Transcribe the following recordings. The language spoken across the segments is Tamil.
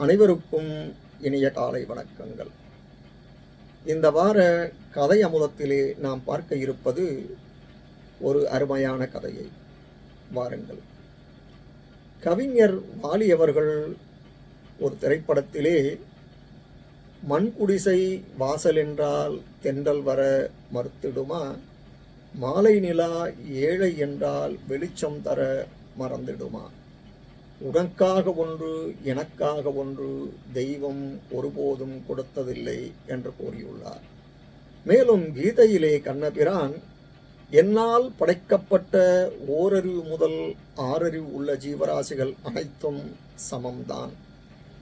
அனைவருக்கும் இனிய காலை வணக்கங்கள். இந்த வார கதை அமுதத்திலே நாம் பார்க்க இருப்பது ஒரு அருமையான கதையை. வாருங்கள். கவிஞர் வாலி அவர்கள் ஒரு திரைப்படத்திலே மண்குடிசை வாசல் என்றால் தென்றல் வர மறுத்திடுமா? மாலை நிலா ஏழை என்றால் வெளிச்சம் தர மறந்திடுமா? உனக்காக ஒன்று எனக்காக ஒன்று தெய்வம் ஒருபோதும் கொடுத்ததில்லை என்று கூறியுள்ளார். மேலும் கீதையிலே கண்ணபிரான் என்னால் படைக்கப்பட்ட ஓரறிவு முதல் ஆறறிவு உள்ள ஜீவராசிகள் அனைத்தும் சமம்தான்.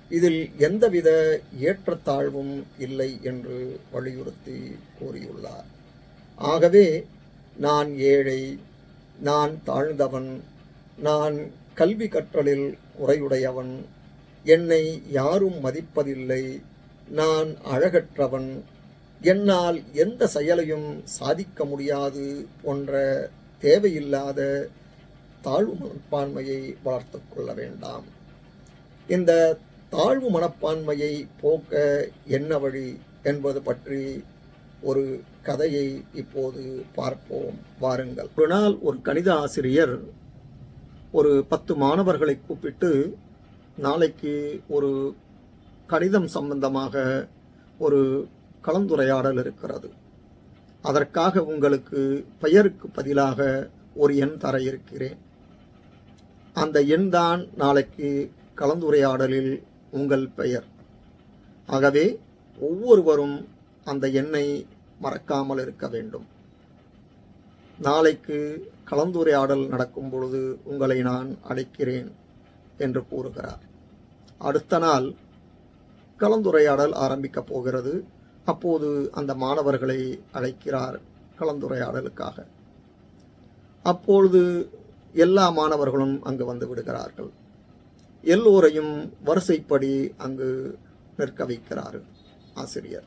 இதில் எந்தவித ஏற்றத்தாழ்வும் இல்லை என்று வலியுறுத்தி கூறியுள்ளார். ஆகவே நான் ஏழை நான் தாழ்ந்தவன் நான் கல்வி கற்றலில் குறையுடையவன் என்னை யாரும் மதிப்பதில்லை. நான் அழகற்றவன். என்னால் எந்த செயலையும் சாதிக்க முடியாது போன்ற தேவையில்லாத தாழ்வு மனப்பான்மையை வளர்த்து கொள்ள வேண்டாம். இந்த தாழ்வு மனப்பான்மையை போக்க என்ன வழி என்பது பற்றி ஒரு கதையை இப்போது பார்ப்போம். வாருங்கள். ஒரு நாள் ஒரு கணித ஆசிரியர் ஒரு பத்து மாணவர்களை கூப்பிட்டு நாளைக்கு ஒரு கணிதம் சம்பந்தமாக ஒரு கலந்துரையாடல் இருக்கிறது. அதற்காக உங்களுக்கு பெயருக்கு பதிலாக ஒரு எண் தர இருக்கிறேன். அந்த எண் தான் நாளைக்கு கலந்துரையாடலில் உங்கள் பெயர். ஆகவே ஒவ்வொருவரும் அந்த எண்ணை மறக்காமல் இருக்க வேண்டும். நாளைக்கு கலந்துரையாடல் நடக்கும் பொழுது உங்களை நான் அழைக்கிறேன் என்று கூறுகிறார். அடுத்த நாள் கலந்துரையாடல் ஆரம்பிக்கப் போகிறது. அப்போது அந்த மாணவர்களை அழைக்கிறார் கலந்துரையாடலுக்காக. அப்பொழுது எல்லா மாணவர்களும் அங்கு வந்து விடுகிறார்கள். எல்லோரையும் வரிசைப்படி அங்கு நிற்க வைக்கிறார் ஆசிரியர்.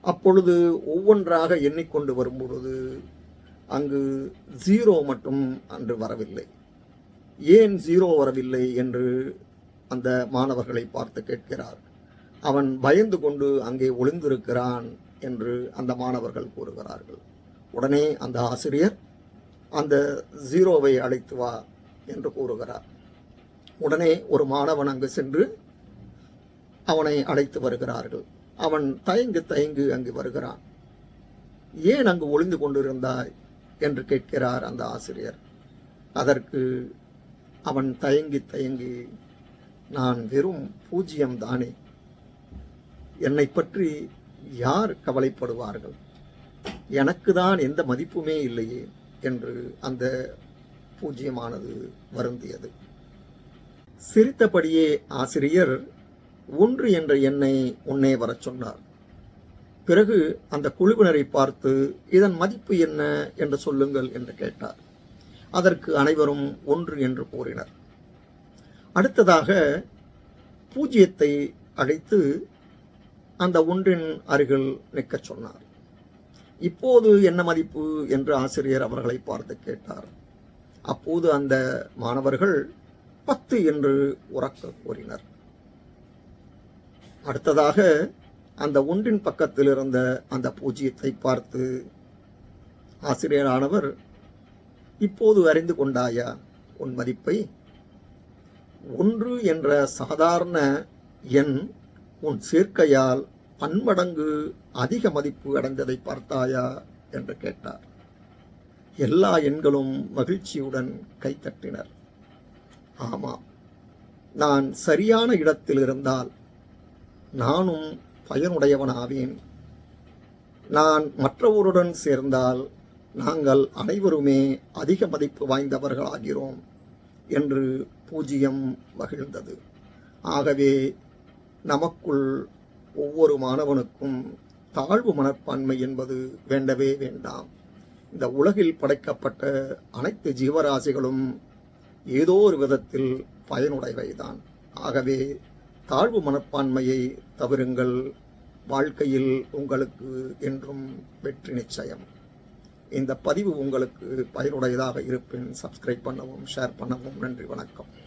அப்பொழுது ஒவ்வொன்றாக எண்ணிக்கொண்டு வரும்பொழுது அங்கு ஜீரோ மட்டும் அன்று வரவில்லை. ஏன் ஜீரோ வரவில்லை என்று அந்த மாணவர்களை பார்த்து கேட்கிறார். அவன் பயந்து கொண்டு அங்கே ஒளிந்திருக்கிறான் என்று அந்த மாணவர்கள் கூறுகிறார்கள். உடனே அந்த ஆசிரியர் அந்த ஜீரோவை அழைத்து வா என்று கூறுகிறார். உடனே ஒரு மாணவன் அங்கு சென்று அவனை அழைத்து வருகிறார்கள். அவன் தயங்கு தயங்கு அங்கு வருகிறான். ஏன் அங்கு ஒளிந்து கொண்டிருந்தாய்? என்று கேட்கிறார் அந்த ஆசிரியர். அதற்கு அவன் தயங்கி தயங்கி நான் வெறும் பூஜ்ஜியம் தானே. என்னை பற்றி யார் கவலைப்படுவார்கள்? எனக்கு தான் எந்த மதிப்புமே இல்லையே என்று அந்த பூஜ்யமானது வருந்தியது. சிரித்தபடியே ஆசிரியர் ஒன்று என்ற எண்ணை உன்னே வரச் சொன்னார். பிறகு அந்த குழுவினரை பார்த்து இதன் மதிப்பு என்ன? என்று சொல்லுங்கள் என்று கேட்டார். அதற்கு அனைவரும் ஒன்று என்று கூறினர். அடுத்ததாக பூஜ்யத்தை அழைத்து அந்த ஒன்றின் அருகில் நிற்கச் சொன்னார். இப்போது என்ன மதிப்பு? என்று ஆசிரியர் அவர்களை பார்த்து கேட்டார். அப்போது அந்த மாணவர்கள் பத்து என்று உறக்க கூறினர். அடுத்ததாக அந்த ஒன்றின் பக்கத்தில் இருந்த அந்த பூஜ்யத்தை பார்த்து ஆசிரியரானவர் இப்போது அறிந்து கொண்டாயா உன் மதிப்பை? ஒன்று என்ற சாதாரண எண் உன் சேர்க்கையால் பன்மடங்கு அதிக மதிப்பு அடைந்ததை பார்த்தாயா? என்று கேட்டார். எல்லா எண்களும் மகிழ்ச்சியுடன் கைத்தட்டினர் ஆமாம் நான் சரியான இடத்தில் இருந்தால் நானும் பயனுடையவனாவேன். நான் மற்றவருடன் சேர்ந்தால் நாங்கள் அனைவருமே அதிக மதிப்பு வாய்ந்தவர்களாகிறோம் என்று பூஜ்யம் மகிழ்ந்தது. ஆகவே நமக்குள் ஒவ்வொரு மாணவனுக்கும் தாழ்வு மனப்பான்மை என்பது வேண்டவே வேண்டாம். இந்த உலகில் படைக்கப்பட்ட அனைத்து ஜீவராசிகளும் ஏதோ ஒரு விதத்தில் பயனுடையவைதான். ஆகவே தாழ்வு மனப்பான்மையை தவிருங்கள். வாழ்க்கையில் உங்களுக்கு என்றும் வெற்றி நிச்சயம். இந்த பதிவு உங்களுக்கு பயனுடையதாக இருப்பின் சப்ஸ்கிரைப் பண்ணவும் ஷேர் பண்ணவும் நன்றி வணக்கம்.